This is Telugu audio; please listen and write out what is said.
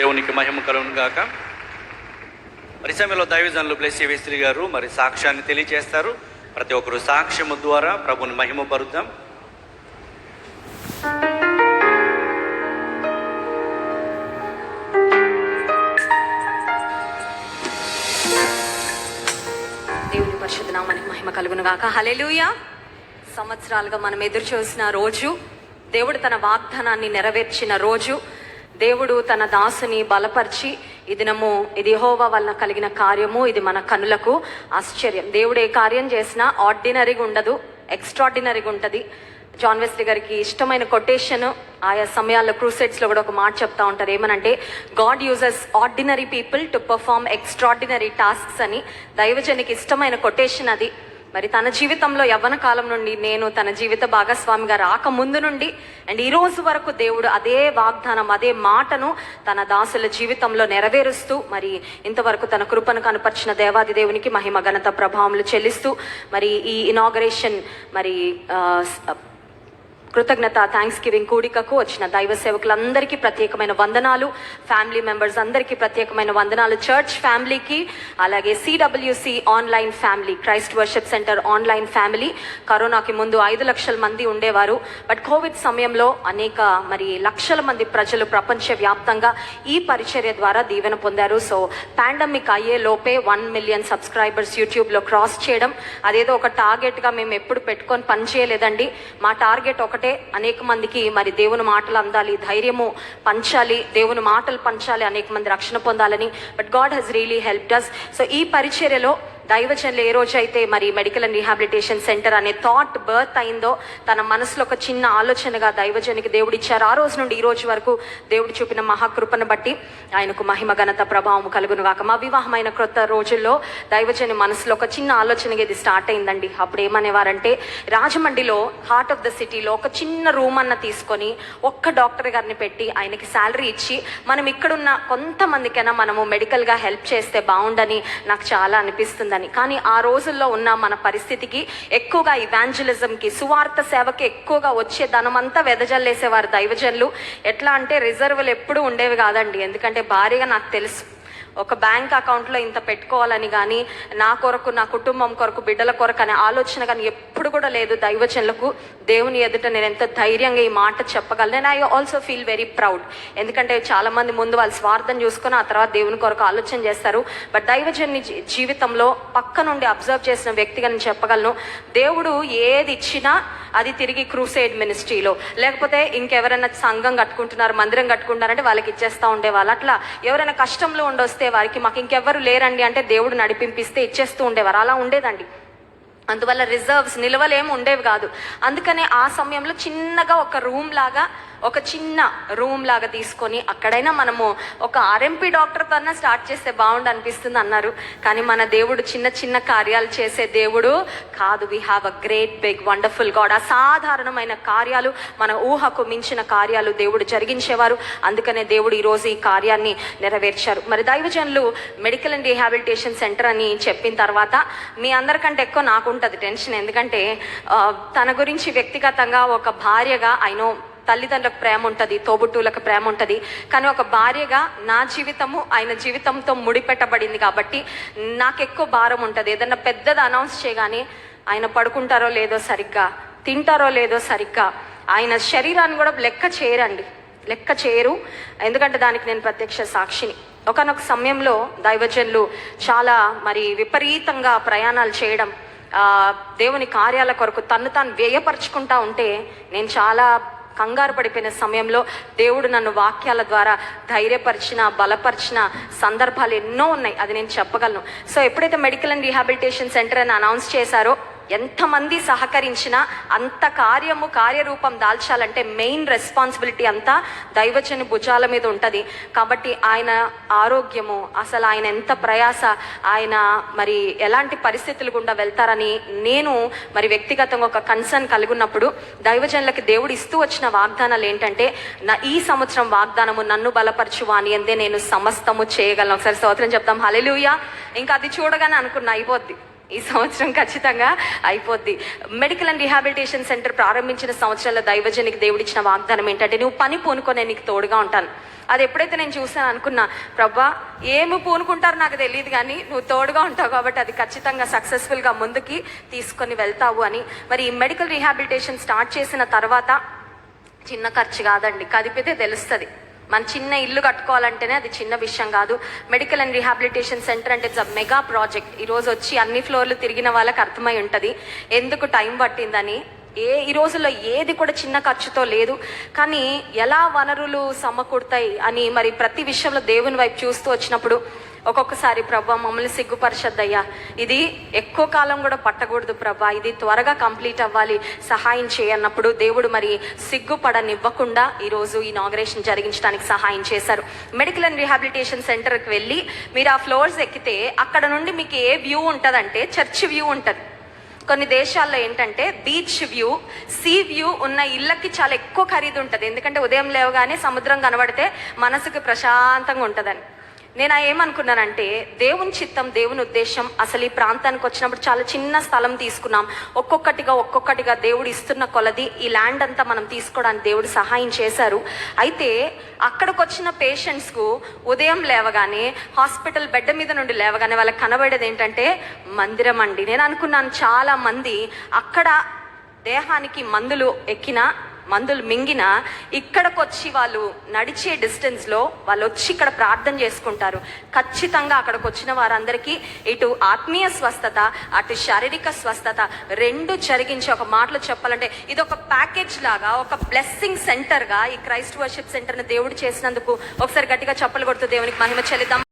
దేవునికి మహిమ కలుగును గాక. మరి సమయంలో దైవజనులు ప్లస్ వేస్త్రి గారు. మరి సాక్ష్యాన్ని తెలియజేస్తారు ప్రతి ఒక్కరు సాక్ష్యము ద్వారా ప్రభుని మహిమ పరుద్దాం. దేవుని పరిశుద్ధ నామానికి మహిమ కలుగును గాక. హల్లెలూయా. సంవత్సరాలుగా మనం ఎదురు చూసిన రోజు దేవుడు తన వాగ్దానాన్ని నెరవేర్చిన రోజు దేవుడు తన దాసుని బలపరిచి ఈ దినము ఇది హోవా వలన కలిగిన కార్యము ఇది మన కనులకు ఆశ్చర్యం. దేవుడు ఏ కార్యం చేసినా ఆర్డినరీగా ఉండదు ఎక్స్ట్రాడినరీగా ఉంటుంది. జాన్ వెస్లీ గారికి ఇష్టమైన కొటేషన్ ఆయా సమయాల్లో క్రూసెట్స్లో కూడా ఒక మాట చెప్తా ఉంటారు. ఏమనంటే God uses ordinary people to perform extraordinary tasks అని. దైవజనికి ఇష్టమైన కొటేషన్ అది. మరి తన జీవితంలో యవ్వన కాలం నుండి నేను తన జీవిత భాగస్వామిగా రాక ముందు నుండి అండ్ ఈ రోజు వరకు దేవుడు అదే వాగ్దానం అదే మాటను తన దాసుల జీవితంలో నెరవేరుస్తూ మరి ఇంతవరకు తన కృపను కనపరిచిన దేవాది దేవునికి మహిమ ఘనత ప్రభావములు చెల్లిస్తూ మరి ఈ ఇనాగరేషన్ మరి కృతజ్ఞత థ్యాంక్స్ గివింగ్ కూడికకు వచ్చిన దైవ సేవకులందరికీ ప్రత్యేకమైన వందనాలు. ఫ్యామిలీ మెంబర్స్ అందరికీ ప్రత్యేకమైన వందనాలు. చర్చ్ ఫ్యామిలీకి అలాగే CWC online family Christ worship centre online family కరోనాకి ముందు ఐదు లక్షల మంది ఉండేవారు. బట్ కోవిడ్ సమయంలో అనేక మరి లక్షల మంది ప్రజలు ప్రపంచ వ్యాప్తంగా ఈ పరిచర్య ద్వారా దీవెన పొందారు. సో పాండమిక్ అయ్యే లోపే వన్ మిలియన్ సబ్స్క్రైబర్స్ యూట్యూబ్లో క్రాస్ చేయడం. అదేదో ఒక టార్గెట్గా మేము ఎప్పుడు పెట్టుకొని పని చేయలేదండి. మా టార్గెట్ ఒక్కటే అనేక మందికి మరి దేవుని మాటలు అందాలి ధైర్యము పంచాలి దేవుని మాటలు పంచాలి అనేక మంది రక్షణ పొందాలని. But God has really helped us so ఈ పరిచర్యలో దైవజనులు ఏ రోజైతే మరి మెడికల్ అండ్ రీహాబిలిటేషన్ సెంటర్ అనే థాట్ బర్త్ అయిందో తన మనసులో ఒక చిన్న ఆలోచనగా దైవజనికి దేవుడు ఇచ్చారు. ఆ రోజు నుండి ఈ రోజు వరకు దేవుడు చూపిన మహాకృపను బట్టి ఆయనకు మహిమ ఘనత ప్రభావం కలుగును గాక. మా వివాహమైన క్రొత్త రోజుల్లో దైవజని మనసులో ఒక చిన్న ఆలోచనగా ఇది స్టార్ట్ అయిందండి. అప్పుడు ఏమనేవారంటే రాజమండ్రిలో హార్ట్ ఆఫ్ ద సిటీలో ఒక చిన్న రూమ్ అన్న తీసుకొని ఒక్క డాక్టర్ గారిని పెట్టి ఆయనకి శాలరీ ఇచ్చి మనం ఇక్కడున్న కొంతమందికైనా మనము మెడికల్గా హెల్ప్ చేస్తే బాగుండని నాకు చాలా అని కానీ ఆ రోజుల్లో ఉన్న మన పరిస్థితికి ఎక్కువగా ఇవాంజలిజంకి సువార్త సేవకి ఎక్కువగా వచ్చే ధనమంతా వెదజల్లేసేవారు దైవజనులు. ఎట్లా అంటే రిజర్వులు ఎప్పుడు ఉండేవి కాదండి. ఎందుకంటే భారీగా నాకు తెలుసు. ఒక బ్యాంక్ అకౌంట్లో ఇంత పెట్టుకోవాలని కానీ నా కొరకు నా కుటుంబం కొరకు బిడ్డల కొరకు అనే ఆలోచన కానీ ఎప్పుడు కూడా లేదు దైవజనులకు. దేవుని ఎదుట నేను ఎంత ధైర్యంగా ఈ మాట చెప్పగలను. నేను I also feel very proud ఎందుకంటే చాలామంది ముందు వాళ్ళ స్వార్థం చూసుకొని ఆ తర్వాత దేవుని కొరకు ఆలోచన చేస్తారు. బట్ దైవజన్ని జీవితంలో పక్క నుండి అబ్జర్వ్ చేసిన వ్యక్తిగా నేను చెప్పగలను. దేవుడు ఏది ఇచ్చినా అది తిరిగి క్రూసైడ్ మినిస్ట్రీలో. లేకపోతే ఇంకెవరైనా సంఘం కట్టుకుంటున్నారు మందిరం కట్టుకుంటున్నారంటే వాళ్ళకి ఇచ్చేస్తూ ఉండేవాళ్ళు. అట్లా ఎవరైనా కష్టంలో ఉండొస్తే వారికి మాకు ఇంకెవ్వరు లేరండి అంటే దేవుడు నడిపింపిస్తే ఇచ్చేస్తూ ఉండేవారు. అలా ఉండేదండి. అందువల్ల రిజర్వ్స్ నిల్వలేమి ఉండేవి కాదు. అందుకనే ఆ సమయంలో చిన్నగా ఒక రూమ్ లాగా ఒక చిన్న రూమ్ లాగా తీసుకొని అక్కడైనా మనము ఒక ఆర్ఎంపీ డాక్టర్తో అన్నా స్టార్ట్ చేస్తే బాగుండు అనిపిస్తుంది అన్నారు. కానీ మన దేవుడు చిన్న చిన్న కార్యాలు చేసే దేవుడు కాదు. We have a great big wonderful God అసాధారణమైన కార్యాలు మన ఊహకు మించిన కార్యాలు దేవుడు జరిగించేవారు. అందుకనే దేవుడు ఈరోజు ఈ కార్యాన్ని నెరవేర్చారు. మరి దైవజనులు మెడికల్ అండ్ రీహాబిలిటేషన్ సెంటర్ అని చెప్పిన తర్వాత మీ అందరికంటే ఎక్కువ నాకు ఉంటుంది టెన్షన్. ఎందుకంటే తన గురించి వ్యక్తిగతంగా ఒక భార్యగా ఐనో తల్లిదండ్రులకు ప్రేమ ఉంటుంది తోబుట్టువులకు ప్రేమ ఉంటుంది. కానీ ఒక భార్యగా నా జీవితము ఆయన జీవితంతో ముడిపెట్టబడింది కాబట్టి నాకు ఎక్కువ భారం ఉంటుంది. ఏదన్నా పెద్దది అనౌన్స్ చేయగానే ఆయన పడుకుంటారో లేదో సరిగ్గా తింటారో లేదో సరిగ్గా ఆయన శరీరాన్ని కూడా లెక్క చేయరండి. లెక్క చేయరు. ఎందుకంటే దానికి నేను ప్రత్యక్ష సాక్షిని. ఒకనొక సమయంలో దైవజనులు చాలా మరి విపరీతంగా ప్రయాణాలు చేయడం దేవుని కార్యాల కొరకు తను తాను వ్యయపరుచుకుంటా ఉంటే నేను చాలా కంగారు పడిపోయిన సమయంలో దేవుడు నన్ను వాక్యాల ద్వారా ధైర్యపరిచిన బలపరిచిన సందర్భాలు ఎన్నో ఉన్నాయి. అది నేను చెప్పగలను. సో ఎప్పుడైతే మెడికల్ అండ్ రీహాబిలిటేషన్ సెంటర్ అని అనౌన్స్ చేశారో ఎంతమంది సహకరించినా అంత కార్యము కార్యరూపం దాల్చాలంటే మెయిన్ రెస్పాన్సిబిలిటీ అంతా దైవజని భుజాల మీద ఉంటుంది. కాబట్టి ఆయన ఆరోగ్యము అసలు ఆయన ఎంత ప్రయాస ఆయన మరి ఎలాంటి పరిస్థితులు గుండా వెళ్తారని నేను మరి వ్యక్తిగతంగా ఒక కన్సర్న్ కలిగి ఉన్నప్పుడు దైవజనులకి దేవుడు ఇస్తూ వచ్చిన వాగ్దానాలు ఏంటంటే నా ఈ సంవత్సరం వాగ్దానము నన్ను బలపరచు అని అందే నేను సమస్తము చేయగలను. ఒకసారి స్తోత్రం చెప్తాం హలెలుయా ఇంకా అది చూడగానే అనుకున్నా అయిపోద్ది. ఈ సంవత్సరం ఖచ్చితంగా అయిపోద్ది. మెడికల్ అండ్ రిహాబిలిటేషన్ సెంటర్ ప్రారంభించిన సంవత్సరాల దైవజనికి దేవుడిచ్చిన వాగ్దానం ఏంటంటే నువ్వు పని పూనుకొని నీకు తోడుగా ఉంటాను. అది ఎప్పుడైతే నేను చూసాను అనుకున్నా ప్రభా ఏమి పూనుకుంటారో నాకు తెలియదు కానీ నువ్వు తోడుగా ఉంటావు కాబట్టి అది ఖచ్చితంగా సక్సెస్ఫుల్గా ముందుకి తీసుకొని వెళ్తావు అని. మరి ఈ మెడికల్ రిహాబిలిటేషన్ స్టార్ట్ చేసిన తర్వాత చిన్న ఖర్చు కాదండి కదిపితే తెలుస్తుంది. మన చిన్న ఇల్లు కట్టుకోవాలంటేనే అది చిన్న విషయం కాదు. మెడికల్ అండ్ రిహాబిలిటేషన్ సెంటర్ అంటే ఇట్స్ అ మెగా ప్రాజెక్ట్. ఈరోజు వచ్చి అన్ని ఫ్లోర్లు తిరిగిన వాళ్ళకి అర్థమై ఉంటుంది. ఎందుకు టైం పట్టిందని? ఏ ఈ రోజుల్లో ఏది కూడా చిన్న ఖర్చుతో లేదు. కానీ ఎలా వనరులు సమకూడతాయి అని మరి ప్రతి విషయంలో దేవుని వైపు చూస్తూ వచ్చినప్పుడు ఒక్కొక్కసారి ప్రభా మమ్మల్ని సిగ్గుపరచద్దయ్యా. ఇది ఎక్కువ కాలం కూడా పట్టకూడదు ప్రభా. ఇది త్వరగా కంప్లీట్ అవ్వాలి. సహాయం చేయన్నప్పుడు దేవుడు మరి సిగ్గుపడనివ్వకుండా ఈరోజు ఇనాగ్రేషన్ జరిగించడానికి సహాయం చేశారు. మెడికల్ అండ్ రీహాబిలిటేషన్ సెంటర్కి వెళ్ళి మీరు ఆ ఫ్లోర్స్ ఎక్కితే అక్కడ నుండి మీకు ఏ వ్యూ ఉంటుందంటే చర్చ్ వ్యూ ఉంటుంది. కొన్ని దేశాల్లో ఏంటంటే బీచ్ వ్యూ సీ వ్యూ ఉన్న ఇళ్ళకి చాలా ఎక్కువ ఖరీదు ఉంటుంది. ఎందుకంటే ఉదయం లేవగానే సముద్రం కనబడితే మనసుకు ప్రశాంతంగా ఉంటుందని. నేను ఏమనుకున్నానంటే దేవుని చిత్తం దేవుని ఉద్దేశం అసలు ఈ ప్రాంతానికి వచ్చినప్పుడు చాలా చిన్న స్థలం తీసుకున్నాం. ఒక్కొక్కటిగా ఒక్కొక్కటిగా దేవుడు ఇస్తున్న కొలది ఈ ల్యాండ్ అంతా మనం తీసుకోవడానికి దేవుడు సహాయం చేశారు. అయితే అక్కడికి వచ్చిన పేషెంట్స్కు ఉదయం లేవగానే హాస్పిటల్ బెడ్ మీద నుండి లేవగానే వాళ్ళకి కనబడేది ఏంటంటే మందిరం అండి. నేను అనుకున్నాను చాలా మంది అక్కడ దేహానికి మందులు ఎక్కిన మందులు మింగిన ఇక్కడికి వచ్చి వాళ్ళు నడిచే డిస్టెన్స్లో వాళ్ళు వచ్చి ఇక్కడ ప్రార్థన చేసుకుంటారు. ఖచ్చితంగా అక్కడికి వచ్చిన వారందరికీ ఇటు ఆత్మీయ స్వస్థత అటు శారీరక స్వస్థత రెండు జరిగించి ఒక మాటలో చెప్పాలంటే ఇది ఒక ప్యాకేజ్ లాగా ఒక బ్లెస్సింగ్ సెంటర్గా ఈ క్రైస్ట్ వర్షిప్ సెంటర్ని దేవుడు చేసినందుకు ఒకసారి గట్టిగా చెప్పలు కొడుతూ దేవునికి మహిమ చెల్లిద్దాం.